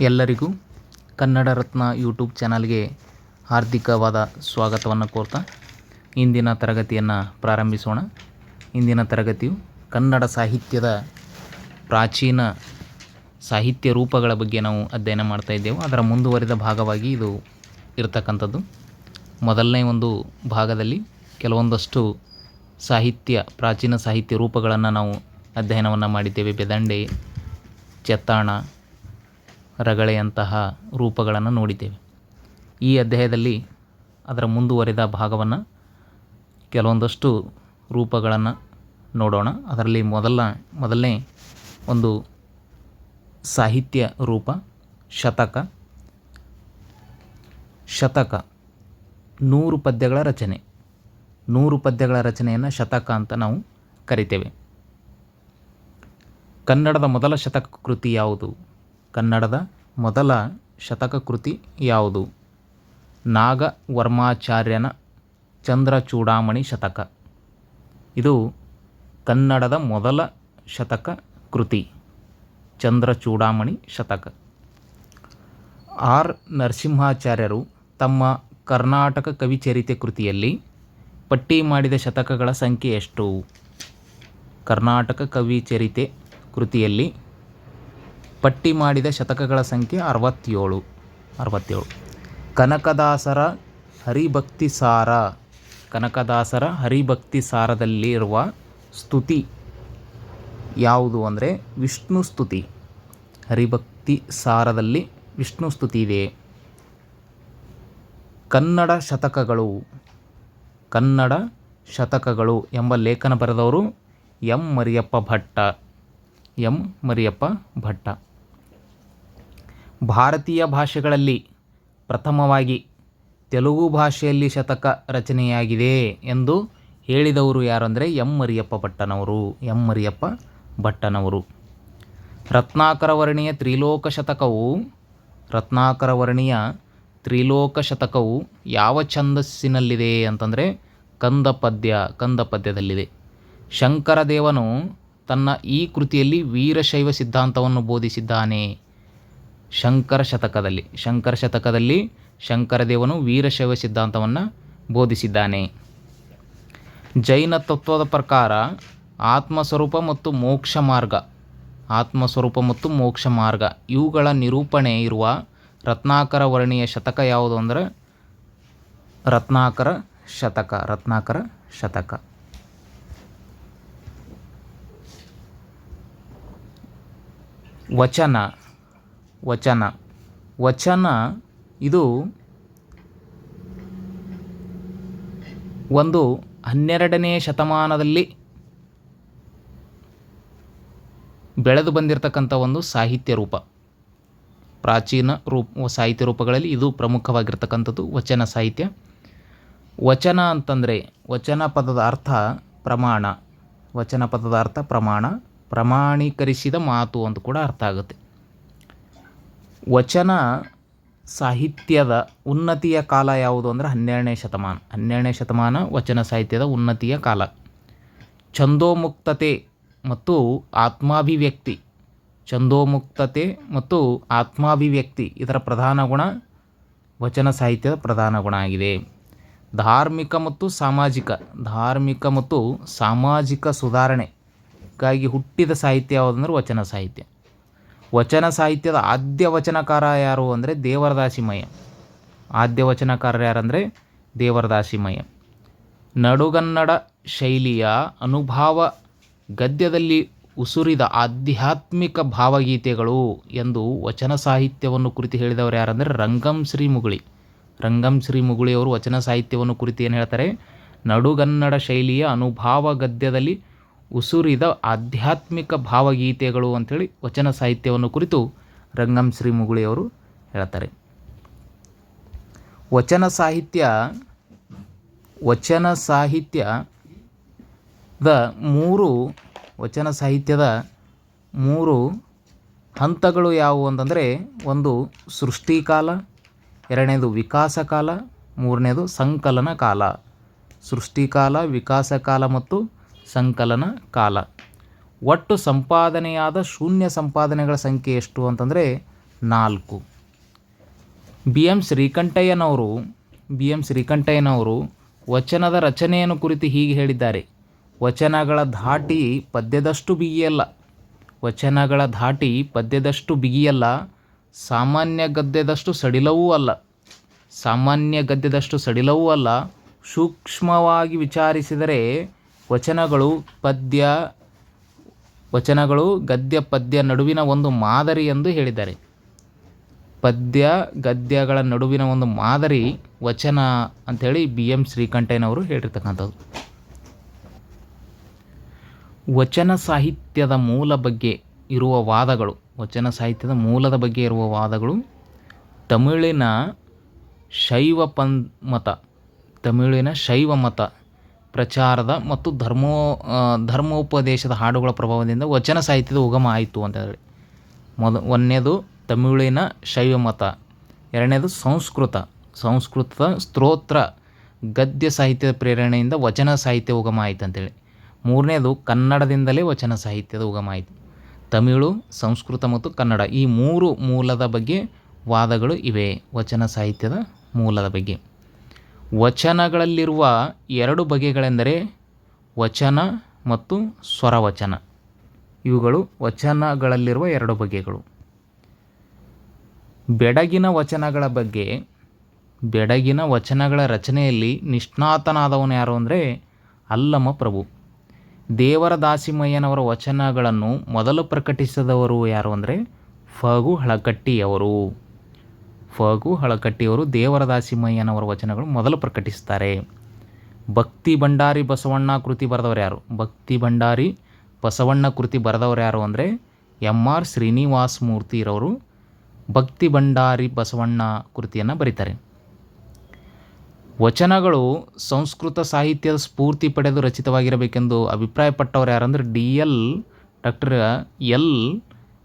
ಎಲ್ಲರಿಗೂ ಕನ್ನಡ ರತ್ನ ಯೂಟ್ಯೂಬ್ ಚಾನಲ್ಗೆ ಹಾರ್ದಿಕವಾದ ಸ್ವಾಗತವನ್ನು ಕೋರ್ತಾ ಇಂದಿನ ತರಗತಿಯನ್ನು ಪ್ರಾರಂಭಿಸೋಣ. ಇಂದಿನ ತರಗತಿಯು ಕನ್ನಡ ಸಾಹಿತ್ಯದ ಪ್ರಾಚೀನ ಸಾಹಿತ್ಯ ರೂಪಗಳ ಬಗ್ಗೆ ನಾವು ಅಧ್ಯಯನ ಮಾಡ್ತಾ ಇದ್ದೇವೆ. ಅದರ ಮುಂದುವರಿದ ಭಾಗವಾಗಿ ಇದು ಇರತಕ್ಕಂಥದ್ದು. ಮೊದಲನೇ ಒಂದು ಭಾಗದಲ್ಲಿ ಕೆಲವೊಂದಷ್ಟು ಸಾಹಿತ್ಯ, ಪ್ರಾಚೀನ ಸಾಹಿತ್ಯ ರೂಪಗಳನ್ನು ನಾವು ಅಧ್ಯಯನವನ್ನು ಮಾಡಿದ್ದೇವೆ. ಬೆದಂಡೆ, ಚೆತ್ತಾಣ ರಗಳೆಯಂತಹ ರೂಪಗಳನ್ನು ನೋಡಿದ್ದೇವೆ. ಈ ಅಧ್ಯಾಯದಲ್ಲಿ ಅದರ ಮುಂದುವರಿದ ಭಾಗವನ್ನು ಕೆಲವೊಂದಷ್ಟು ರೂಪಗಳನ್ನು ನೋಡೋಣ. ಅದರಲ್ಲಿ ಮೊದಲ, ಮೊದಲನೇ ಒಂದು ಸಾಹಿತ್ಯ ರೂಪ, ಶತಕ. ಶತಕ, ನೂರು ಪದ್ಯಗಳ ರಚನೆ. ನೂರು ಪದ್ಯಗಳ ರಚನೆಯನ್ನು ಶತಕ ಅಂತ ನಾವು ಕರಿತೇವೆ. ಕನ್ನಡದ ಮೊದಲ ಶತಕ ಕೃತಿ ಯಾವುದು? ಕನ್ನಡದ ಮೊದಲ ಶತಕ ಕೃತಿ ಯಾವುದು? ನಾಗವರ್ಮಾಚಾರ್ಯನ ಚಂದ್ರಚೂಡಾಮಣಿ ಶತಕ. ಇದು ಕನ್ನಡದ ಮೊದಲ ಶತಕ ಕೃತಿ ಚಂದ್ರಚೂಡಾಮಣಿ ಶತಕ. ಆರ್. ನರಸಿಂಹಾಚಾರ್ಯರು ತಮ್ಮ ಕರ್ನಾಟಕ ಕವಿಚರಿತೆ ಕೃತಿಯಲ್ಲಿ ಪಟ್ಟಿ ಮಾಡಿದ ಶತಕಗಳ ಸಂಖ್ಯೆ ಎಷ್ಟು? ಕರ್ನಾಟಕ ಕವಿಚರಿತೆ ಕೃತಿಯಲ್ಲಿ ಪಟ್ಟಿ ಮಾಡಿದ ಶತಕಗಳ ಸಂಖ್ಯೆ ಅರವತ್ತೇಳು ಅರವತ್ತೇಳು. ಕನಕದಾಸರ ಹರಿಭಕ್ತಿ ಸಾರ, ಕನಕದಾಸರ ಹರಿಭಕ್ತಿ ಸಾರದಲ್ಲಿರುವ ಸ್ತುತಿ ಯಾವುದು ಅಂದರೆ ವಿಷ್ಣು ಸ್ತುತಿ. ಹರಿಭಕ್ತಿ ಸಾರದಲ್ಲಿ ವಿಷ್ಣು ಸ್ತುತಿ ಇದೆ. ಕನ್ನಡ ಶತಕಗಳು ಕನ್ನಡ ಶತಕಗಳು ಎಂಬ ಲೇಖನ ಬರೆದವರು ಎಂ ಮರಿಯಪ್ಪ ಭಟ್ಟ, ಎಂ ಮರಿಯಪ್ಪ ಭಟ್ಟ. ಭಾರತೀಯ ಭಾಷೆಗಳಲ್ಲಿ ಪ್ರಥಮವಾಗಿ ತೆಲುಗು ಭಾಷೆಯಲ್ಲಿ ಶತಕ ರಚನೆಯಾಗಿದೆ ಎಂದು ಹೇಳಿದವರು ಯಾರು ಅಂದರೆ ಎಂ ಮರಿಯಪ್ಪ ಭಟ್ಟನವರು. ಎಂ ಮರಿಯಪ್ಪ ಭಟ್ಟನವರು. ರತ್ನಾಕರ ವರ್ಣಿಯ ತ್ರಿಲೋಕ ಶತಕವು, ರತ್ನಾಕರ ವರ್ಣಿಯ ತ್ರಿಲೋಕ ಶತಕವು ಯಾವ ಛಂದಸ್ಸಿನಲ್ಲಿದೆ ಅಂತಂದರೆ ಕಂದ ಪದ್ಯ ಕಂದ ಪದ್ಯದಲ್ಲಿದೆ ಶಂಕರದೇವನು ತನ್ನ ಈ ಕೃತಿಯಲ್ಲಿ ವೀರಶೈವ ಸಿದ್ಧಾಂತವನ್ನು ಬೋಧಿಸಿದ್ದಾನೆ. ಶಂಕರ ಶತಕದಲ್ಲಿ ಶಂಕರ ಶತಕದಲ್ಲಿ ಶಂಕರದೇವನು ವೀರಶೈವ ಸಿದ್ಧಾಂತವನ್ನು ಬೋಧಿಸಿದ್ದಾನೆ. ಜೈನ ತತ್ವದ ಪ್ರಕಾರ ಆತ್ಮಸ್ವರೂಪ ಮತ್ತು ಮೋಕ್ಷ ಮಾರ್ಗ, ಆತ್ಮಸ್ವರೂಪ ಮತ್ತು ಮೋಕ್ಷ ಮಾರ್ಗ ಇವುಗಳ ನಿರೂಪಣೆ ಇರುವ ರತ್ನಾಕರ ವರ್ಣೀಯ ಶತಕ ಯಾವುದು ಅಂದರೆ ರತ್ನಾಕರ ಶತಕ ರತ್ನಾಕರ ಶತಕ. ವಚನ ವಚನ. ವಚನ ಇದು ಒಂದು ಹನ್ನೆರಡನೇ ಶತಮಾನದಲ್ಲಿ ಬೆಳೆದು ಬಂದಿರತಕ್ಕಂಥ ಒಂದು ಸಾಹಿತ್ಯ ರೂಪ. ಪ್ರಾಚೀನ ರೂಪ, ಸಾಹಿತ್ಯ ರೂಪಗಳಲ್ಲಿ ಇದು ಪ್ರಮುಖವಾಗಿರ್ತಕ್ಕಂಥದ್ದು ವಚನ ಸಾಹಿತ್ಯ. ವಚನ ಅಂತಂದರೆ ವಚನ ಪದದ ಅರ್ಥ ಪ್ರಮಾಣ. ವಚನ ಪದದ ಅರ್ಥ ಪ್ರಮಾಣ. ಪ್ರಮಾಣೀಕರಿಸಿದ ಮಾತು ಅಂತ ಕೂಡ ಅರ್ಥ ಆಗುತ್ತೆ. ವಚನ ಸಾಹಿತ್ಯದ ಉನ್ನತಿಯ ಕಾಲ ಯಾವುದು ಅಂದರೆ ಹನ್ನೆರಡನೇ ಶತಮಾನ. ಹನ್ನೆರಡನೇ ಶತಮಾನ ವಚನ ಸಾಹಿತ್ಯದ ಉನ್ನತಿಯ ಕಾಲ. ಛಂದೋಮುಕ್ತತೆ ಮತ್ತು ಆತ್ಮಾಭಿವ್ಯಕ್ತಿ. ಛಂದೋಮುಕ್ತತೆ ಮತ್ತು ಆತ್ಮಾಭಿವ್ಯಕ್ತಿ ಇದರ ಪ್ರಧಾನ ಗುಣ ವಚನ ಸಾಹಿತ್ಯದ ಪ್ರಧಾನ ಗುಣ ಆಗಿದೆ. ಧಾರ್ಮಿಕ ಮತ್ತು ಸಾಮಾಜಿಕ. ಧಾರ್ಮಿಕ ಮತ್ತು ಸಾಮಾಜಿಕ ಸುಧಾರಣೆಗಾಗಿ ಹುಟ್ಟಿದ ಸಾಹಿತ್ಯ ಯಾವುದಂದ್ರೆ ವಚನ ಸಾಹಿತ್ಯ. ವಚನ ಸಾಹಿತ್ಯದ ಆದ್ಯ ವಚನಕಾರ ಯಾರು ಅಂದರೆ ದೇವರದಾಸಿಮಯ ಆದ್ಯ ವಚನಕಾರ ಯಾರಂದರೆ ದೇವರದಾಸಿಮಯ ನಡುಗನ್ನಡ ಶೈಲಿಯ ಅನುಭಾವ ಗದ್ಯದಲ್ಲಿ ಉಸುರಿದ ಆಧ್ಯಾತ್ಮಿಕ ಭಾವಗೀತೆಗಳು ಎಂದು ವಚನ ಸಾಹಿತ್ಯವನ್ನು ಕುರಿತು ಹೇಳಿದವರು ಯಾರಂದರೆ ರಂಗಂ ಶ್ರೀ ಮುಗುಳಿ ರಂಗಂ ಶ್ರೀ ಮುಗುಳಿಯವರು ವಚನ ಸಾಹಿತ್ಯವನ್ನು ಕುರಿತು ಏನು ಹೇಳ್ತಾರೆ? ನಡುಗನ್ನಡ ಶೈಲಿಯ ಅನುಭಾವ ಗದ್ಯದಲ್ಲಿ ಉಸುರಿದ ಆಧ್ಯಾತ್ಮಿಕ ಭಾವಗೀತೆಗಳು ಅಂಥೇಳಿ ವಚನ ಸಾಹಿತ್ಯವನ್ನು ಕುರಿತು ರಂಗಂ ಶ್ರೀ ಮುಗುಳಿಯವರು ಹೇಳ್ತಾರೆ. ವಚನ ಸಾಹಿತ್ಯ, ವಚನ ಸಾಹಿತ್ಯದ ಮೂರು, ವಚನ ಸಾಹಿತ್ಯದ ಮೂರು ಹಂತಗಳು ಯಾವುವು ಅಂತಂದರೆ, ಒಂದು ಸೃಷ್ಟಿಕಾಲ, ಎರಡನೇದು ವಿಕಾಸ ಕಾಲ ಮೂರನೇದು ಸಂಕಲನ ಕಾಲ. ಸೃಷ್ಟಿಕಾಲ ವಿಕಾಸ ಕಾಲ ಮತ್ತು ಸಂಕಲನ ಕಾಲ. ಒಟ್ಟು ಸಂಪಾದನೆಯಾದ ಶೂನ್ಯ ಸಂಪಾದನೆಗಳ ಸಂಖ್ಯೆ ಎಷ್ಟು ಅಂತಂದರೆ ನಾಲ್ಕು. ಬಿ ಎಂ ಶ್ರೀಕಂಠಯ್ಯನವರು, ಬಿ ಎಂ ಶ್ರೀಕಂಠಯ್ಯನವರು ವಚನದ ರಚನೆಯನ್ನು ಕುರಿತು ಹೀಗೆ ಹೇಳಿದ್ದಾರೆ. ವಚನಗಳ ಧಾಟಿ ಪದ್ಯದಷ್ಟು ಬಿಗಿಯಲ್ಲ. ವಚನಗಳ ಧಾಟಿ ಪದ್ಯದಷ್ಟು ಬಿಗಿಯಲ್ಲ. ಸಾಮಾನ್ಯ ಗದ್ಯದಷ್ಟು ಸಡಿಲವೂ ಅಲ್ಲ. ಸಾಮಾನ್ಯ ಗದ್ಯದಷ್ಟು ಸಡಿಲವೂ ಅಲ್ಲ. ಸೂಕ್ಷ್ಮವಾಗಿ ವಿಚಾರಿಸಿದರೆ ವಚನಗಳು ಪದ್ಯ, ವಚನಗಳು ಗದ್ಯ ಪದ್ಯ ನಡುವಿನ ಒಂದು ಮಾದರಿ ಎಂದು ಹೇಳಿದ್ದಾರೆ. ಪದ್ಯ, ಗದ್ಯಗಳ ನಡುವಿನ ಒಂದು ಮಾದರಿ ವಚನ ಅಂಥೇಳಿ ಬಿ ಎಂ ಶ್ರೀಕಂಠಯ್ಯನವರು ಹೇಳಿರ್ತಕ್ಕಂಥದ್ದು. ವಚನ ಸಾಹಿತ್ಯದ ಮೂಲ ಬಗ್ಗೆ ಇರುವ ವಾದಗಳು, ವಚನ ಸಾಹಿತ್ಯದ ಮೂಲದ ಬಗ್ಗೆ ಇರುವ ವಾದಗಳು ತಮಿಳಿನ ಶೈವ ಪನ್ ಮತ, ತಮಿಳಿನ ಶೈವ ಮತ ಪ್ರಚಾರದ ಮತ್ತು ಧರ್ಮೋ ಧರ್ಮೋಪದೇಶದ ಹಾಡುಗಳ ಪ್ರಭಾವದಿಂದ ವಚನ ಸಾಹಿತ್ಯದ ಉಗಮ ಆಯಿತು ಅಂತ ಹೇಳಿ. ಮೊದ, ಒಂದನೇದು ತಮಿಳಿನ ಶೈವ ಮತ ಎರಡನೇದು ಸಂಸ್ಕೃತ. ಸಂಸ್ಕೃತದ ಸ್ತೋತ್ರ ಗದ್ಯ ಸಾಹಿತ್ಯದ ಪ್ರೇರಣೆಯಿಂದ ವಚನ ಸಾಹಿತ್ಯ ಉಗಮ ಆಯಿತು ಅಂತೇಳಿ ಮೂರನೇದು ಕನ್ನಡದಿಂದಲೇ ವಚನ ಸಾಹಿತ್ಯದ ಉಗಮ ಆಯಿತು. ತಮಿಳು, ಸಂಸ್ಕೃತ ಮತ್ತು ಕನ್ನಡ ಈ ಮೂರು ಮೂಲದ ಬಗ್ಗೆ ವಾದಗಳು ಇವೆ, ವಚನ ಸಾಹಿತ್ಯದ ಮೂಲದ ಬಗ್ಗೆ. ವಚನಗಳಲ್ಲಿರುವ ಎರಡು ಬಗೆಗಳೆಂದರೆ ವಚನ ಮತ್ತು ಸ್ವರವಚನ. ಇವುಗಳು ವಚನಗಳಲ್ಲಿರುವ ಎರಡು ಬಗೆಗಳು. ಬೆಡಗಿನ ವಚನಗಳ ಬಗ್ಗೆ, ಬೆಡಗಿನ ವಚನಗಳ ರಚನೆಯಲ್ಲಿ ನಿಷ್ಣಾತನಾದವನು ಯಾರು ಅಂದರೆ ಅಲ್ಲಮ ಪ್ರಭು. ದೇವರ ದಾಸಿಮಯ್ಯನವರ ವಚನಗಳನ್ನು ಮೊದಲು ಪ್ರಕಟಿಸಿದವರು ಯಾರು ಅಂದರೆ ಫಗು ಹಳಕಟ್ಟಿಯವರು. ಫಗು ಹಳಕಟ್ಟಿಯವರು ದೇವರದಾಸಿಮಯ್ಯನವರ ವಚನಗಳು ಮೊದಲು ಪ್ರಕಟಿಸ್ತಾರೆ ಭಕ್ತಿ ಭಂಡಾರಿ ಬಸವಣ್ಣ ಕೃತಿ ಬರೆದವರು ಯಾರು? ಭಕ್ತಿ ಭಂಡಾರಿ ಬಸವಣ್ಣ ಕೃತಿ ಬರೆದವರು ಯಾರು ಅಂದರೆ ಎಂ ಆರ್ ಶ್ರೀನಿವಾಸ ಮೂರ್ತಿರವರು ಭಕ್ತಿ ಭಂಡಾರಿ ಬಸವಣ್ಣ ಕೃತಿಯನ್ನು ಬರೀತಾರೆ. ವಚನಗಳು ಸಂಸ್ಕೃತ ಸಾಹಿತ್ಯದ ಸ್ಫೂರ್ತಿ ಪಡೆದು ರಚಿತವಾಗಿರಬೇಕೆಂದು ಅಭಿಪ್ರಾಯಪಟ್ಟವರು ಯಾರಂದ್ರೆ ಡಿ ಎಲ್ ಡಾಕ್ಟರ್ ಎಲ್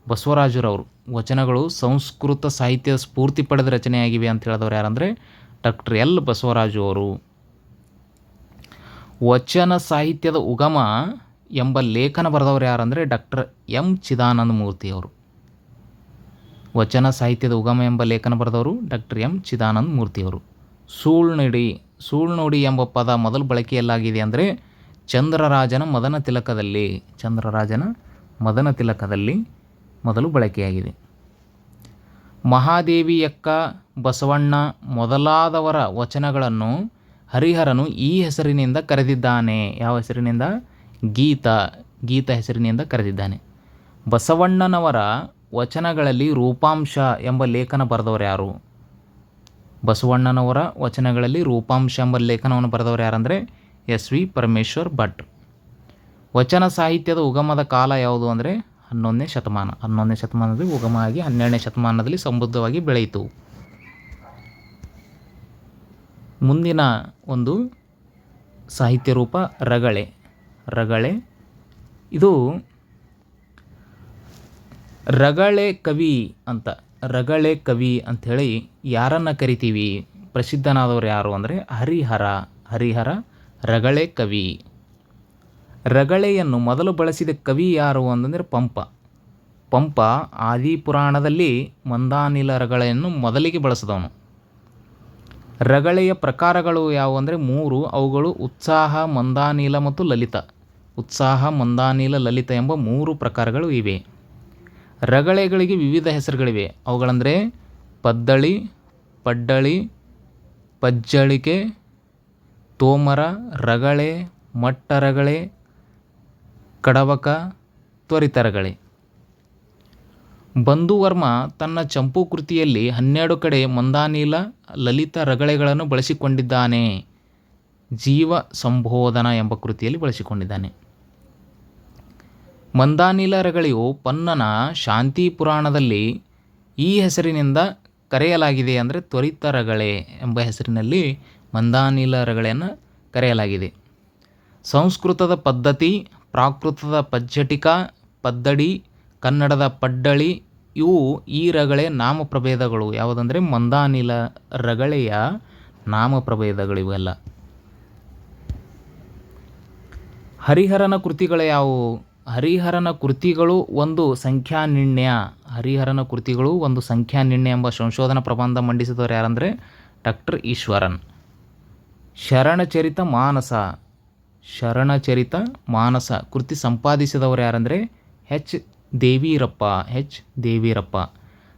ಬಸವರಾಜರವರು. ವಚನಗಳು ಸಂಸ್ಕೃತ ಸಾಹಿತ್ಯದ ಸ್ಫೂರ್ತಿ ಪಡೆದ ರಚನೆಯಾಗಿವೆ ಅಂತ ಹೇಳಿದವರು ಯಾರಂದರೆ ಡಾಕ್ಟರ್ ಎಲ್ ಬಸವರಾಜು ಅವರು. ವಚನ ಸಾಹಿತ್ಯದ ಉಗಮ ಎಂಬ ಲೇಖನ ಬರೆದವರು ಯಾರಂದರೆ ಡಾಕ್ಟರ್ ಎಂ ಚಿದಾನಂದ ಮೂರ್ತಿ ಅವರು. ವಚನ ಸಾಹಿತ್ಯದ ಉಗಮ ಎಂಬ ಲೇಖನ ಬರೆದವರು ಡಾಕ್ಟರ್ ಎಂ ಚಿದಾನಂದ ಮೂರ್ತಿಯವರು ಸೂಳ್ನುಡಿ ಸೂಳ್ನುಡಿ ಎಂಬ ಪದ ಮೊದಲು ಬಳಕೆಯಲ್ಲಾಗಿದೆ ಅಂದರೆ ಚಂದ್ರರಾಜನ ಮದನ ತಿಲಕದಲ್ಲಿ, ಚಂದ್ರರಾಜನ ಮದನ ತಿಲಕದಲ್ಲಿ ಮೊದಲು ಬಳಕೆಯಾಗಿದೆ. ಮಹಾದೇವಿಯಕ್ಕ ಬಸವಣ್ಣ ಮೊದಲಾದವರ ವಚನಗಳನ್ನು ಹರಿಹರನು ಈ ಹೆಸರಿನಿಂದ ಕರೆದಿದ್ದಾನೆ. ಯಾವ ಹೆಸರಿನಿಂದ? ಗೀತ. ಗೀತ ಹೆಸರಿನಿಂದ ಕರೆದಿದ್ದಾನೆ. ಬಸವಣ್ಣನವರ ವಚನಗಳಲ್ಲಿ ರೂಪಾಂಶ ಎಂಬ ಲೇಖನ ಬರೆದವರು ಯಾರು? ಬಸವಣ್ಣನವರ ವಚನಗಳಲ್ಲಿ ರೂಪಾಂಶ ಎಂಬ ಲೇಖನವನ್ನು ಬರೆದವರು ಯಾರಂದರೆ? S V Parameshwar Bhat. ವಚನ ಸಾಹಿತ್ಯದ ಉಗಮದ ಕಾಲ ಯಾವುದು ಅಂದರೆ? ಹನ್ನೊಂದನೇ ಶತಮಾನ. ಹನ್ನೊಂದನೇ ಶತಮಾನದಲ್ಲಿ ಉಗಮ ಆಗಿ ಹನ್ನೆರಡನೇ ಶತಮಾನದಲ್ಲಿ ಸಮೃದ್ಧವಾಗಿ ಬೆಳೆಯಿತು. ಮುಂದಿನ ಒಂದು ಸಾಹಿತ್ಯ ರೂಪ ರಗಳೆ. ರಗಳೆ. ಇದು ರಗಳೆ ಕವಿ ಅಂತ, ರಗಳೆ ಕವಿ ಅಂಥೇಳಿ ಯಾರನ್ನು ಕರಿತೀವಿ? ಪ್ರಸಿದ್ಧನಾದವರು ಯಾರು ಅಂದರೆ ಹರಿಹರ. ಹರಿಹರ ರಗಳೆ ಕವಿ. ರಗಳೆಯನ್ನು ಮೊದಲು ಬಳಸಿದ ಕವಿ ಯಾರು ಅಂತಂದರೆ ಪಂಪ. ಪಂಪ ಆದಿ ಪುರಾಣದಲ್ಲಿ ಮಂದಾನಿಲ ರಗಳೆಯನ್ನು ಮೊದಲಿಗೆ ಬಳಸಿದವನು. ರಗಳೆಯ ಪ್ರಕಾರಗಳು ಯಾವುವು ಅಂದರೆ ಮೂರು, ಅವುಗಳು ಉತ್ಸಾಹ, ಮಂದಾನಿಲ ಮತ್ತು ಲಲಿತ. ಉತ್ಸಾಹ, ಮಂದಾನಿಲ, ಲಲಿತ ಎಂಬ ಮೂರು ಪ್ರಕಾರಗಳು ಇವೆ. ರಗಳೆಗಳಿಗೆ ವಿವಿಧ ಹೆಸರುಗಳಿವೆ. ಅವುಗಳಂದರೆ ಪದ್ದಳಿ, ಪಡ್ಡಳಿ, ಪಜ್ಜಳಿಕೆ, ತೋಮರ, ರಗಳೆ, ಮಟ್ಟರಗಳೆ ಕಡವಕ ತ್ವರಿತರಗಳೆ. ಬಂಧುವರ್ಮ ತನ್ನ ಚಂಪು ಕೃತಿಯಲ್ಲಿ ಹನ್ನೆರಡು ಕಡೆ ಮಂದಾನೀಲ, ಲಲಿತ ರಗಳೆಗಳನ್ನು ಬಳಸಿಕೊಂಡಿದ್ದಾನೆ. ಜೀವ ಸಂಬೋಧನ ಎಂಬ ಕೃತಿಯಲ್ಲಿ ಬಳಸಿಕೊಂಡಿದ್ದಾನೆ. ಮಂದಾನೀಲ ರಗಳೆಯು ಪನ್ನನ ಶಾಂತಿ ಪುರಾಣದಲ್ಲಿ ಈ ಹೆಸರಿನಿಂದ ಕರೆಯಲಾಗಿದೆ ಅಂದರೆ ತ್ವರಿತ ರಗಳೆ ಎಂಬ ಹೆಸರಿನಲ್ಲಿ ಮಂದಾನೀಲ ರಗಳೆಯನ್ನು ಕರೆಯಲಾಗಿದೆ. ಸಂಸ್ಕೃತದ ಪದ್ಧತಿ, ಪ್ರಾಕೃತದ ಪಜ್ಜಟಿಕ, ಪದ್ದಡಿ, ಕನ್ನಡದ ಪಡ್ಡಳಿ, ಇವು ಈ ರಗಳೆ ನಾಮಪ್ರಭೇದಗಳು. ಯಾವುದಂದರೆ ಮಂದಾನಿಲ ರಗಳೆಯ ನಾಮಪ್ರಭೇದಗಳು ಇವೆಲ್ಲ ಹರಿಹರನ ಕೃತಿಗಳು ಯಾವುವು? ಹರಿಹರನ ಕೃತಿಗಳು ಒಂದು ಸಂಖ್ಯಾ ನಿರ್ಣಯ ಹರಿಹರನ ಕೃತಿಗಳು ಒಂದು ಸಂಖ್ಯಾ ನಿರ್ಣಯ ಎಂಬ ಸಂಶೋಧನಾ ಪ್ರಬಂಧ ಮಂಡಿಸಿದವರು ಯಾರಂದರೆ ಡಾಕ್ಟರ್ ಈಶ್ವರನ್. ಶರಣಚರಿತ ಮಾನಸ. ಶರಣಚರಿತ ಮಾನಸ ಕೃತಿ ಸಂಪಾದಿಸಿದವರು ಯಾರಂದರೆ ಹೆಚ್ ದೇವೀರಪ್ಪ ಹೆಚ್ ದೇವೀರಪ್ಪ.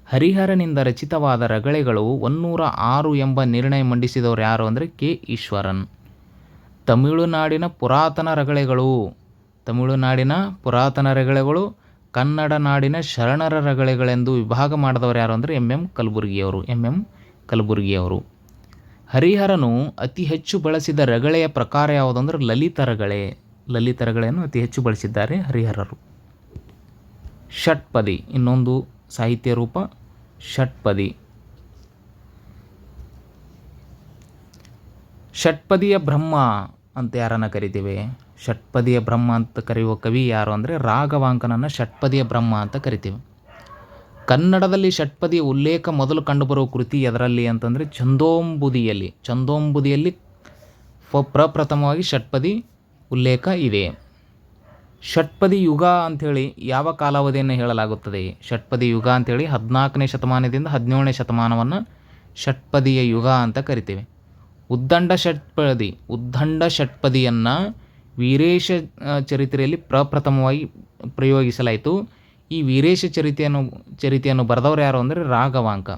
ಹರಿಹರನಿಂದ ರಚಿತವಾದ ರಗಳೆಗಳು ಒನ್ನೂರ ಆರು ಎಂಬ ನಿರ್ಣಯ ಮಂಡಿಸಿದವರು ಯಾರು ಅಂದರೆ ಕೆ ಈಶ್ವರನ್. ತಮಿಳುನಾಡಿನ ಪುರಾತನ ರಗಳೆಗಳು. ತಮಿಳುನಾಡಿನ ಪುರಾತನ ರಗಳೆಗಳು, ಕನ್ನಡ ನಾಡಿನ ಶರಣರ ರಗಳೆಗಳೆಂದು ವಿಭಾಗ ಮಾಡಿದವರು ಯಾರು ಅಂದರೆ ಎಂ ಎಂ ಕಲಬುರ್ಗಿಯವರು, ಎಂ ಎಂ ಕಲಬುರ್ಗಿಯವರು. ಹರಿಹರನು ಅತಿ ಹೆಚ್ಚು ಬಳಸಿದ ರಗಳೆಯ ಪ್ರಕಾರ ಯಾವುದಂದ್ರೆ ಲಲಿತ ರಗಳೆ ಲಲಿತ ಅತಿ ಹೆಚ್ಚು ಬಳಸಿದ್ದಾರೆ ಹರಿಹರರು. ಷಟ್ಪದಿ, ಇನ್ನೊಂದು ಸಾಹಿತ್ಯ ರೂಪ, ಷಟ್ಪದಿ. ಷಟ್ಪದಿಯ ಬ್ರಹ್ಮ ಅಂತ ಯಾರನ್ನು ಕರಿತೀವಿ? ಷಟ್ಪದಿಯ ಬ್ರಹ್ಮ ಅಂತ ಕರೆಯುವ ಕವಿ ಯಾರು ಅಂದರೆ ರಾಘವಾಂಕನನ್ನು ಷಟ್ಪದಿಯ ಬ್ರಹ್ಮ ಅಂತ ಕರಿತೀವಿ. ಕನ್ನಡದಲ್ಲಿ ಷಟ್ಪದಿ ಉಲ್ಲೇಖ ಮೊದಲು ಕಂಡುಬರುವ ಕೃತಿ ಎದರಲ್ಲಿ ಅಂತಂದರೆ ಚಂದೋಂಬುದಿಯಲ್ಲಿ ಚಂದೋಂಬುದಿಯಲ್ಲಿ ಪ್ರಪ್ರಥಮವಾಗಿ ಷಟ್ಪದಿ ಉಲ್ಲೇಖ ಇದೆ. ಷಟ್ಪದಿ ಯುಗ ಅಂಥೇಳಿ ಯಾವ ಕಾಲಾವಧಿಯನ್ನು ಹೇಳಲಾಗುತ್ತದೆ? ಷಟ್ಪದಿ ಯುಗ ಅಂಥೇಳಿ ಹದಿನಾಲ್ಕನೇ ಶತಮಾನದಿಂದ ಹದಿನೇಳನೇ ಶತಮಾನವನ್ನು ಷಟ್ಪದಿಯ ಯುಗ ಅಂತ ಕರಿತೇವೆ. ಉದ್ದಂಡ ಷಟ್ಪದಿ, ಉದ್ದಂಡ ಷಟ್ಪದಿಯನ್ನು ವೀರೇಶ ಚರಿತ್ರೆಯಲ್ಲಿ ಪ್ರಪ್ರಥಮವಾಗಿ ಪ್ರಯೋಗಿಸಲಾಯಿತು. ಈ ವೀರೇಶ ಚರಿತೆಯನ್ನು ಚರಿತೆಯನ್ನು ಬರೆದವರು ಯಾರು ಅಂದರೆ ರಾಘವಾಂಕ.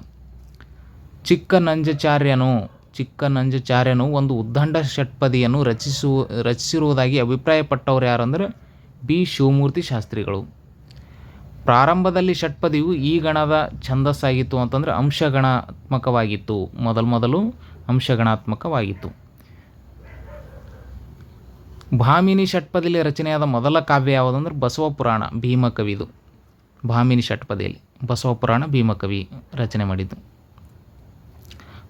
ಚಿಕ್ಕ ನಂಜಚಾರ್ಯನು ಚಿಕ್ಕ ನಂಜಚಾರ್ಯನು ಒಂದು ಉದ್ದಂಡ ಷಟ್ಪದಿಯನ್ನು ರಚಿಸುವ ರಚಿಸಿರುವುದಾಗಿ ಅಭಿಪ್ರಾಯಪಟ್ಟವರು ಯಾರು ಅಂದರೆ ಬಿ. ಶಿವಮೂರ್ತಿ ಶಾಸ್ತ್ರಿಗಳು. ಪ್ರಾರಂಭದಲ್ಲಿ ಷಟ್ಪದಿಯು ಈ ಗಣದ ಛಂದಸ್ಸಾಗಿತ್ತು ಅಂತಂದರೆ ಅಂಶಗಣಾತ್ಮಕವಾಗಿತ್ತು. ಮೊದಲು ಮೊದಲು ಅಂಶಗಣಾತ್ಮಕವಾಗಿತ್ತು. ಭಾಮಿನಿ ಷಟ್ಪದಿಯಲ್ಲಿ ರಚನೆಯಾದ ಮೊದಲ ಕಾವ್ಯ ಯಾವುದಂದ್ರೆ ಬಸವ ಪುರಾಣ, ಭೀಮಕವಿದು. ಭಾಮಿನಿ ಷಟ್ಪದಿಯಲ್ಲಿ ಬಸವಪುರಾಣ ಭೀಮಕವಿ ರಚನೆ ಮಾಡಿದ್ದು.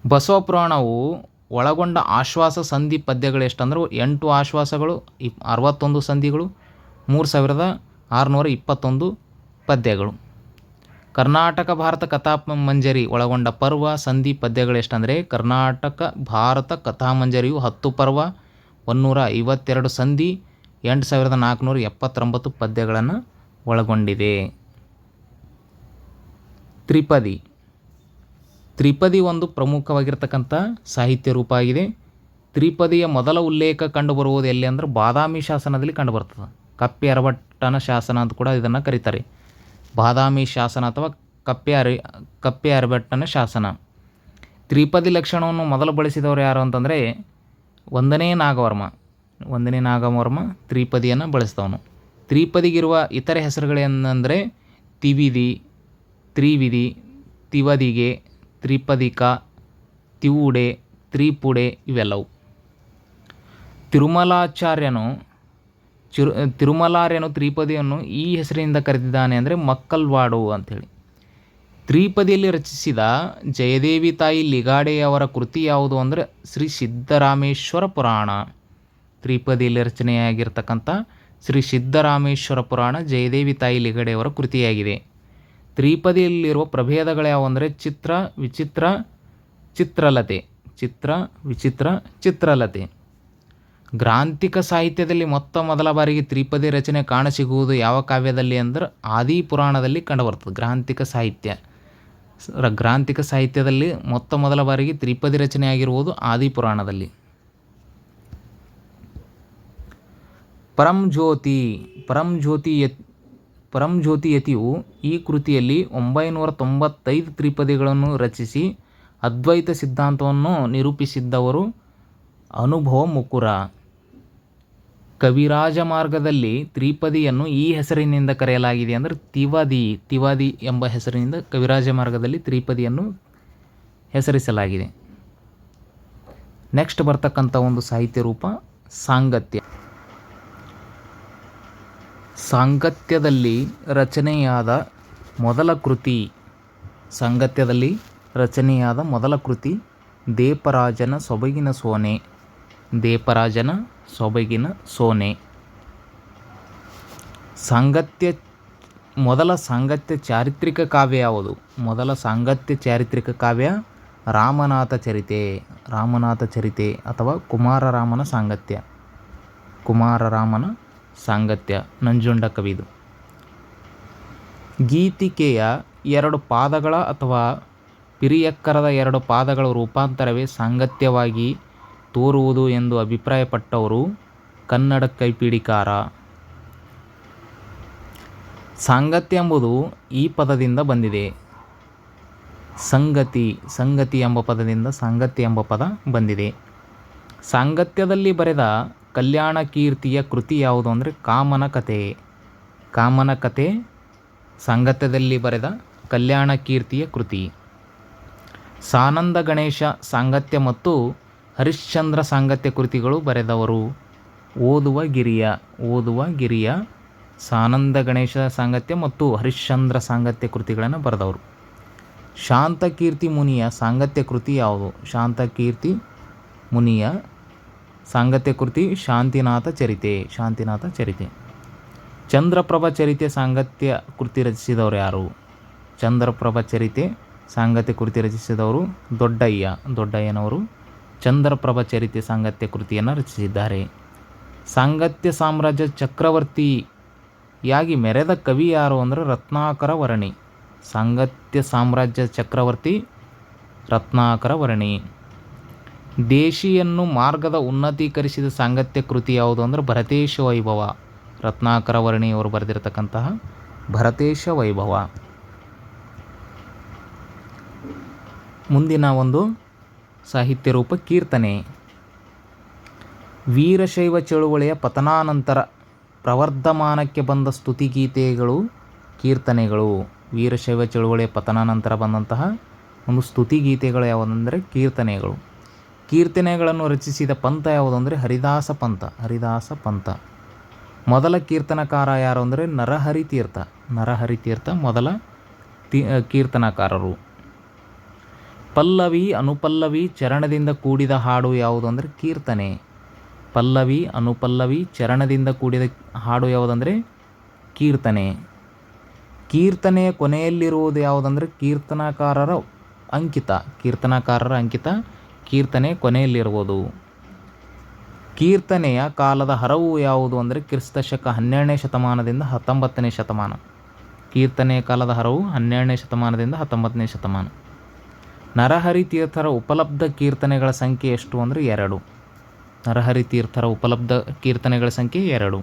ಬಸವಪುರಾಣವು ಒಳಗೊಂಡ ಆಶ್ವಾಸ ಸಂಧಿ ಪದ್ಯಗಳು ಎಷ್ಟಂದ್ರೆ ಎಂಟು ಆಶ್ವಾಸಗಳು, ಇಪ್ ಅರವತ್ತೊಂದು ಸಂಧಿಗಳು, ಮೂರು ಸಾವಿರದ ಆರುನೂರ ಇಪ್ಪತ್ತೊಂದು ಪದ್ಯಗಳು. ಕರ್ನಾಟಕ ಭಾರತ ಕಥಾ ಮಂಜರಿ ಒಳಗೊಂಡ ಪರ್ವ ಸಂಧಿ ಪದ್ಯಗಳು ಎಷ್ಟಂದರೆ ಕರ್ನಾಟಕ ಭಾರತ ಕಥಾ ಮಂಜರಿಯು ಹತ್ತು ಪರ್ವ ಒನ್ನೂರ ಐವತ್ತೆರಡು ಸಂಧಿ, ಎಂಟು ಸಾವಿರದ ನಾಲ್ಕುನೂರ ಎಪ್ಪತ್ತೊಂಬತ್ತು ಪದ್ಯಗಳನ್ನು ಒಳಗೊಂಡಿದೆ. ತ್ರಿಪದಿ. ತ್ರಿಪದಿ ಒಂದು ಪ್ರಮುಖವಾಗಿರ್ತಕ್ಕಂಥ ಸಾಹಿತ್ಯ ರೂಪ ಆಗಿದೆ. ತ್ರಿಪದಿಯ ಮೊದಲ ಉಲ್ಲೇಖ ಕಂಡುಬರುವುದು ಎಲ್ಲಿ ಅಂದ್ರೆ ಬಾದಾಮಿ ಶಾಸನದಲ್ಲಿ ಕಂಡುಬರ್ತದೆ. ಕಪ್ಪೆ ಅರಬಟ್ಟನ ಶಾಸನ ಅಂತ ಕೂಡ ಇದನ್ನು ಕರೀತಾರೆ. ಬಾದಾಮಿ ಶಾಸನ ಅಥವಾ ಕಪ್ಪೆ ಅರಿ, ಕಪ್ಪೆ ಅರಬಟ್ಟನ ಶಾಸನ. ತ್ರಿಪದಿ ಲಕ್ಷಣವನ್ನು ಮೊದಲು ಬಳಸಿದವರು ಯಾರು ಅಂತಂದರೆ ಒಂದನೇ ನಾಗವರ್ಮ. ಒಂದನೇ ನಾಗವರ್ಮ ತ್ರಿಪದಿಯನ್ನು ಬಳಸಿದವನು. ತ್ರಿಪದಿಗಿರುವ ಇತರೆ ಹೆಸರುಗಳೇನೆಂದರೆ ತಿವಿದಿ ತ್ರಿವಿಧಿ, ತಿವದಿಗೆ, ತ್ರಿಪದಿಕ, ತಿವುಡೆ, ತ್ರಿಪುಡೆ ಇವೆಲ್ಲವು. ತಿರುಮಲಾಚಾರ್ಯನು ಚಿರು, ತಿರುಮಲಾರ್ಯನು ತ್ರಿಪದಿಯನ್ನು ಈ ಹೆಸರಿನಿಂದ ಕರೆದಿದ್ದಾನೆ ಅಂದರೆ ಮಕ್ಕಲ್ವಾಡು ಅಂಥೇಳಿ. ತ್ರಿಪದಿಯಲ್ಲಿ ರಚಿಸಿದ ಜಯದೇವಿ ತಾಯಿ ಲಿಗಾಡೆಯವರ ಕೃತಿ ಯಾವುದು ಅಂದರೆ ಶ್ರೀ ಸಿದ್ದರಾಮೇಶ್ವರ ಪುರಾಣ. ತ್ರಿಪದಿಯಲ್ಲಿ ರಚನೆಯಾಗಿರ್ತಕ್ಕಂಥ ಶ್ರೀ ಸಿದ್ದರಾಮೇಶ್ವರ ಪುರಾಣ ಜಯದೇವಿ ತಾಯಿ ಲಿಗಾಡೆಯವರ ಕೃತಿಯಾಗಿದೆ. ತ್ರಿಪದಿಯಲ್ಲಿರುವ ಪ್ರಭೇದಗಳು ಯಾವುವು ಅಂದರೆ ಚಿತ್ರ, ವಿಚಿತ್ರ, ಚಿತ್ರಲತೆ. ಚಿತ್ರ, ವಿಚಿತ್ರ, ಚಿತ್ರಲತೆ. ಗ್ರಾಂಥಿಕ ಸಾಹಿತ್ಯದಲ್ಲಿ ಮೊತ್ತ ಮೊದಲ ಬಾರಿಗೆ ತ್ರಿಪದಿ ರಚನೆ ಕಾಣಸಿಗುವುದು ಯಾವ ಕಾವ್ಯದಲ್ಲಿ ಅಂದ್ರೆ ಆದಿ ಪುರಾಣದಲ್ಲಿ ಕಂಡುಬರ್ತದೆ. ಗ್ರಾಂಥಿಕ ಸಾಹಿತ್ಯ. ಗ್ರಾಂಥಿಕ ಸಾಹಿತ್ಯದಲ್ಲಿ ಮೊತ್ತ ಮೊದಲ ಬಾರಿಗೆ ತ್ರಿಪದಿ ರಚನೆ ಆಗಿರುವುದು ಆದಿ ಪುರಾಣದಲ್ಲಿ. ಪರಂಜ್ಯೋತಿ ಪರಂಜ್ಯೋತಿ ಯತ್, ಪರಂಜ್ಯೋತಿ ಯತಿಯು ಈ ಕೃತಿಯಲ್ಲಿ ಒಂಬೈನೂರ ತೊಂಬತ್ತೈದು ತ್ರಿಪದಿಗಳನ್ನು ರಚಿಸಿ ಅದ್ವೈತ ಸಿದ್ಧಾಂತವನ್ನು ನಿರೂಪಿಸಿದ್ದವರು ಅನುಭವ ಮುಕುರ. ಕವಿರಾಜ ಮಾರ್ಗದಲ್ಲಿ ತ್ರಿಪದಿಯನ್ನು ಈ ಹೆಸರಿನಿಂದ ಕರೆಯಲಾಗಿದೆ ಅಂದರೆ ತಿವಾದಿ ತಿವಾದಿ ಎಂಬ ಹೆಸರಿನಿಂದ ಕವಿರಾಜ ಮಾರ್ಗದಲ್ಲಿ ತ್ರಿಪದಿಯನ್ನು ಹೆಸರಿಸಲಾಗಿದೆ. ನೆಕ್ಸ್ಟ್ ಬರ್ತಕ್ಕಂಥ ಒಂದು ಸಾಹಿತ್ಯ ರೂಪ ಸಾಂಗತ್ಯ. ಸಾಂಗತ್ಯದಲ್ಲಿ ರಚನೆಯಾದ ಮೊದಲ ಕೃತಿ ಸಂಗತ್ಯದಲ್ಲಿ ರಚನೆಯಾದ ಮೊದಲ ಕೃತಿ ದೇಪರಾಜನ ಸೊಬಗಿನ ಸೋನೆ. ದೇಪರಾಜನ ಸೊಬಗಿನ ಸೋನೆ. ಸಾಂಗತ್ಯ, ಮೊದಲ ಸಾಂಗತ್ಯ ಚಾರಿತ್ರಿಕ ಕಾವ್ಯ ಯಾವುದು? ಮೊದಲ ಸಾಂಗತ್ಯ ಚಾರಿತ್ರಿಕ ಕಾವ್ಯ ರಾಮನಾಥ ಚರಿತೆ. ರಾಮನಾಥ ಚರಿತೆ ಅಥವಾ ಕುಮಾರರಾಮನ ಸಾಂಗತ್ಯ. ಕುಮಾರರಾಮನ ಸಾಂಗತ್ಯ. ನಂಜುಂಡ ಕವಿದು ಗೀತಿಕೆಯ ಎರಡು ಪಾದಗಳ ಅಥವಾ ಪಿರಿಯಕ್ಕರದ ಎರಡು ಪಾದಗಳ ರೂಪಾಂತರವೇ ಸಾಂಗತ್ಯವಾಗಿ ತೋರುವುದು ಎಂದು ಅಭಿಪ್ರಾಯಪಟ್ಟವರು ಕನ್ನಡ ಕೈಪಿಡಿಕಾರ. ಸಾಂಗತ್ಯ ಎಂಬುದು ಈ ಪದದಿಂದ ಬಂದಿದೆ. ಸಂಗತಿ ಸಂಗತಿ ಎಂಬ ಪದದಿಂದ ಸಾಂಗತ್ಯ ಎಂಬ ಪದ ಬಂದಿದೆ. ಸಾಂಗತ್ಯದಲ್ಲಿ ಬರೆದ ಕಲ್ಯಾಣ ಕೀರ್ತಿಯ ಕೃತಿ ಯಾವುದು ಅಂದರೆ ಕಾಮನ ಕಥೆ. ಕಾಮನ ಕತೆ ಸಾಂಗತ್ಯದಲ್ಲಿ ಬರೆದ ಕಲ್ಯಾಣ ಕೀರ್ತಿಯ ಕೃತಿ. ಸಾನಂದ ಗಣೇಶ ಸಾಂಗತ್ಯ ಮತ್ತು ಹರಿಶ್ಚಂದ್ರ ಸಾಂಗತ್ಯ ಕೃತಿಗಳು ಬರೆದವರು. ಓದುವ ಗಿರಿಯ ಓದುವ ಗಿರಿಯ, ಸಾನಂದ ಗಣೇಶ ಸಾಂಗತ್ಯ ಮತ್ತು ಹರಿಶ್ಚಂದ್ರ ಸಾಂಗತ್ಯ ಕೃತಿಗಳನ್ನು ಬರೆದವರು. ಶಾಂತಕೀರ್ತಿ ಮುನಿಯ ಸಾಂಗತ್ಯ ಕೃತಿ ಯಾವುದು? ಶಾಂತಕೀರ್ತಿ ಮುನಿಯ ಸಾಂಗತ್ಯ ಕೃತಿ ಶಾಂತಿನಾಥ ಚರಿತೆ ಶಾಂತಿನಾಥ ಚರಿತೆ. ಚಂದ್ರಪ್ರಭ ಚರಿತೆ ಸಾಂಗತ್ಯ ಕೃತಿ ರಚಿಸಿದವರು ಯಾರು? ಚಂದ್ರಪ್ರಭ ಚರಿತೆ ಸಾಂಗತ್ಯ ಕೃತಿ ರಚಿಸಿದವರು ದೊಡ್ಡಯ್ಯ. ದೊಡ್ಡಯ್ಯನವರು ಚಂದ್ರಪ್ರಭ ಚರಿತೆ ಸಾಂಗತ್ಯ ಕೃತಿಯನ್ನು ರಚಿಸಿದ್ದಾರೆ. ಸಾಂಗತ್ಯ ಸಾಮ್ರಾಜ್ಯ ಚಕ್ರವರ್ತಿಯಾಗಿ ಮೆರೆದ ಕವಿ ಯಾರು ಅಂದರೆ ರತ್ನಾಕರ ವರ್ಣಿ. ಸಾಂಗತ್ಯ ಸಾಮ್ರಾಜ್ಯ ಚಕ್ರವರ್ತಿ ರತ್ನಾಕರ ವರ್ಣಿ. ದೇಶಿಯನ್ನು ಮಾರ್ಗದ ಉನ್ನತೀಕರಿಸಿದ ಸಾಂಗತ್ಯ ಕೃತಿ ಯಾವುದು ಅಂದರೆ ಭರತೇಶ ವೈಭವ. ರತ್ನಾಕರ ವರ್ಣಿಯವರು ಬರೆದಿರತಕ್ಕಂತಹ ಭರತೇಶ ವೈಭವ. ಮುಂದಿನ ಒಂದು ಸಾಹಿತ್ಯ ರೂಪ ಕೀರ್ತನೆ. ವೀರಶೈವ ಚಳುವಳಿಯ ಪತನಾನಂತರ ಪ್ರವರ್ಧಮಾನಕ್ಕೆ ಬಂದ ಸ್ತುತಿಗೀತೆಗಳು ಕೀರ್ತನೆಗಳು. ವೀರಶೈವ ಚಳುವಳಿಯ ಪತನಾನಂತರ ಬಂದಂತಹ ಒಂದು ಸ್ತುತಿಗೀತೆಗಳು ಯಾವುದಂದರೆ ಕೀರ್ತನೆಗಳು. ಕೀರ್ತನೆಗಳನ್ನು ರಚಿಸಿದ ಪಂಥ ಯಾವುದು ಅಂದರೆ ಹರಿದಾಸ ಪಂಥ. ಹರಿದಾಸ ಪಂಥ. ಮೊದಲ ಕೀರ್ತನಕಾರ ಯಾರು ಅಂದರೆ ನರಹರಿ ತೀರ್ಥ. ನರಹರಿ ತೀರ್ಥ ಮೊದಲ ಕೀರ್ತನಕಾರರು. ಪಲ್ಲವಿ ಅನುಪಲ್ಲವಿ ಚರಣದಿಂದ ಕೂಡಿದ ಹಾಡು ಯಾವುದು ಅಂದರೆ ಕೀರ್ತನೆ. ಪಲ್ಲವಿ ಅನುಪಲ್ಲವಿ ಚರಣದಿಂದ ಕೂಡಿದ ಹಾಡು ಯಾವುದಂದರೆ ಕೀರ್ತನೆ. ಕೀರ್ತನೆಯ ಕೊನೆಯಲ್ಲಿರುವುದು ಯಾವುದಂದರೆ ಕೀರ್ತನಕಾರರ ಅಂಕಿತ. ಕೀರ್ತನಕಾರರ ಅಂಕಿತ ಕೀರ್ತನೆ ಕೊನೆಯಲ್ಲಿರುವುದು. ಕೀರ್ತನೆಯ ಕಾಲದ ಹರವು ಯಾವುದು ಅಂದರೆ ಕ್ರಿಸ್ತ ಶಕ ಹನ್ನೆರಡನೇ ಶತಮಾನದಿಂದ ಹತ್ತೊಂಬತ್ತನೇ ಶತಮಾನ. ಕೀರ್ತನೆಯ ಕಾಲದ ಹರವು ಹನ್ನೆರಡನೇ ಶತಮಾನದಿಂದ ಹತ್ತೊಂಬತ್ತನೇ ಶತಮಾನ. ನರಹರಿ ತೀರ್ಥರ ಉಪಲಬ್ಧ ಕೀರ್ತನೆಗಳ ಸಂಖ್ಯೆ ಎಷ್ಟು ಅಂದರೆ ಎರಡು. ನರಹರಿ ತೀರ್ಥರ ಉಪಲಬ್ಧ ಕೀರ್ತನೆಗಳ ಸಂಖ್ಯೆ ಎರಡು.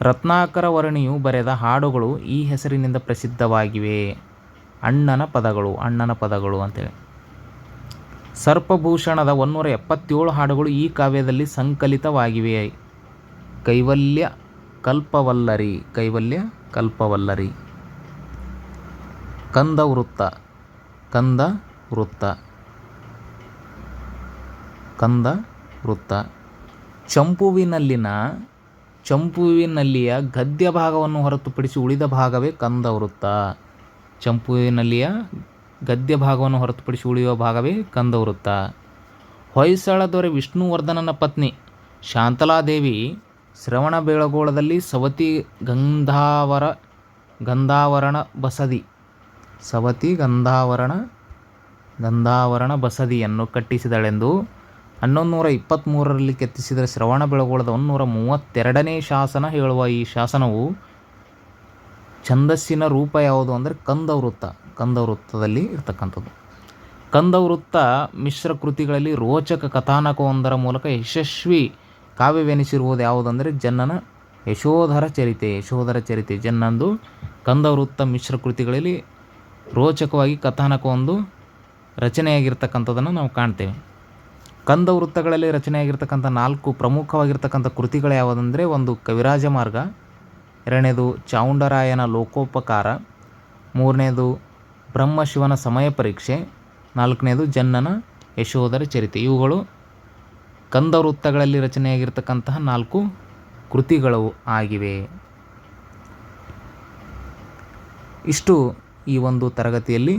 ರತ್ನಾಕರ ವರ್ಣಿಯು ಬರೆದ ಹಾಡುಗಳು ಈ ಹೆಸರಿನಿಂದ ಪ್ರಸಿದ್ಧವಾಗಿವೆ. ಅಣ್ಣನ ಪದಗಳು ಅಣ್ಣನ ಪದಗಳು ಅಂತೇಳಿ. ಸರ್ಪಭೂಷಣದ ಒನ್ನೂರ ಎಪ್ಪತ್ತೇಳು ಹಾಡುಗಳು ಈ ಕಾವ್ಯದಲ್ಲಿ ಸಂಕಲಿತವಾಗಿವೆ. ಕೈವಲ್ಯ ಕಲ್ಪವಲ್ಲರಿ ಕೈವಲ್ಯ ಕಲ್ಪವಲ್ಲರಿ. ಕಂದ ವೃತ್ತ ಕಂದ ವೃತ್ತ. ಕಂದ ವೃತ್ತ. ಚಂಪುವಿನಲ್ಲಿನ, ಚಂಪುವಿನಲ್ಲಿಯ ಗದ್ಯ ಭಾಗವನ್ನು ಹೊರತುಪಡಿಸಿ ಉಳಿದ ಭಾಗವೇ ಕಂದ ವೃತ್ತ. ಚಂಪುವಿನಲ್ಲಿಯ ಗದ್ಯ ಭಾಗವನ್ನು ಹೊರತುಪಡಿಸಿ ಉಳಿಯುವ ಭಾಗವೇ ಕಂದ ವೃತ್ತ ಹೊಯ್ಸಳ ದೊರೆ ವಿಷ್ಣುವರ್ಧನನ ಪತ್ನಿ ಶಾಂತಲಾದೇವಿ ಶ್ರವಣ ಬೆಳಗೋಳದಲ್ಲಿ ಸವತಿ ಗಂಧಾವರ, ಗಂಧಾವರಣ ಬಸದಿ. ಸವತಿ ಗಂಧಾವರಣ ಗಂಧಾವರಣ ಬಸದಿಯನ್ನು ಕಟ್ಟಿಸಿದಳೆಂದು ಹನ್ನೊಂದು ನೂರ ಇಪ್ಪತ್ತ್ಮೂರರಲ್ಲಿ ಕೆತ್ತಿಸಿದ ಶ್ರವಣ ಬೆಳಗೊಳದ ಒಂದುನೂರ ಮೂವತ್ತೆರಡನೇ ಶಾಸನ ಹೇಳುವ ಈ ಶಾಸನವು ಛಂದಸ್ಸಿನ ರೂಪ ಯಾವುದು ಅಂದರೆ ಕಂದ ವೃತ್ತ ಕಂದ ವೃತ್ತದಲ್ಲಿ ಇರ್ತಕ್ಕಂಥದ್ದು. ಕಂದ ವೃತ್ತ ಮಿಶ್ರ ಕೃತಿಗಳಲ್ಲಿ ರೋಚಕ ಕಥಾನಕವೊಂದರ ಮೂಲಕ ಯಶಸ್ವಿ ಕಾವ್ಯವೆನಿಸಿರುವುದು ಯಾವುದಂದರೆ ಜನ್ನನ ಯಶೋಧರ ಚರಿತೆ. ಯಶೋಧರ ಚರಿತೆ ಜನ್ನಂದು ಕಂದವೃತ್ತ ಮಿಶ್ರ ಕೃತಿಗಳಲ್ಲಿ ರೋಚಕವಾಗಿ ಕಥಾನಕವೊಂದು ರಚನೆಯಾಗಿರ್ತಕ್ಕಂಥದ್ದನ್ನು ನಾವು ಕಾಣ್ತೇವೆ. ಕಂದ ವೃತ್ತಗಳಲ್ಲಿ ರಚನೆಯಾಗಿರ್ತಕ್ಕಂಥ ನಾಲ್ಕು ಪ್ರಮುಖವಾಗಿರ್ತಕ್ಕಂಥ ಕೃತಿಗಳು ಯಾವುದಂದರೆ ಒಂದು ಕವಿರಾಜ ಮಾರ್ಗ ಎರಡನೇದು ಚಾವುಂಡರಾಯನ ಲೋಕೋಪಕಾರ, ಮೂರನೇದು ಬ್ರಹ್ಮಶಿವನ ಸಮಯ ಪರೀಕ್ಷೆ, ನಾಲ್ಕನೇದು ಜನ್ನನ ಯಶೋಧರ ಚರಿತೆ. ಇವುಗಳು ಕಂದ ವೃತ್ತಗಳಲ್ಲಿ ರಚನೆಯಾಗಿರ್ತಕ್ಕಂತಹ ನಾಲ್ಕು ಕೃತಿಗಳು ಆಗಿವೆ. ಇಷ್ಟು ಈ ಒಂದು ತರಗತಿಯಲ್ಲಿ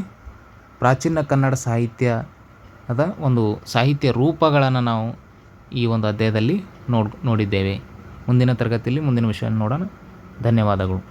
ಪ್ರಾಚೀನ ಕನ್ನಡ ಸಾಹಿತ್ಯದ ಒಂದು ಸಾಹಿತ್ಯ ರೂಪಗಳನ್ನು ನಾವು ಈ ಒಂದು ಅಧ್ಯಾಯದಲ್ಲಿ ನೋಡ್, ನೋಡಿದ್ದೇವೆ. ಮುಂದಿನ ತರಗತಿಯಲ್ಲಿ ಮುಂದಿನ ವಿಷಯ ನೋಡೋಣ. ಧನ್ಯವಾದಗಳು.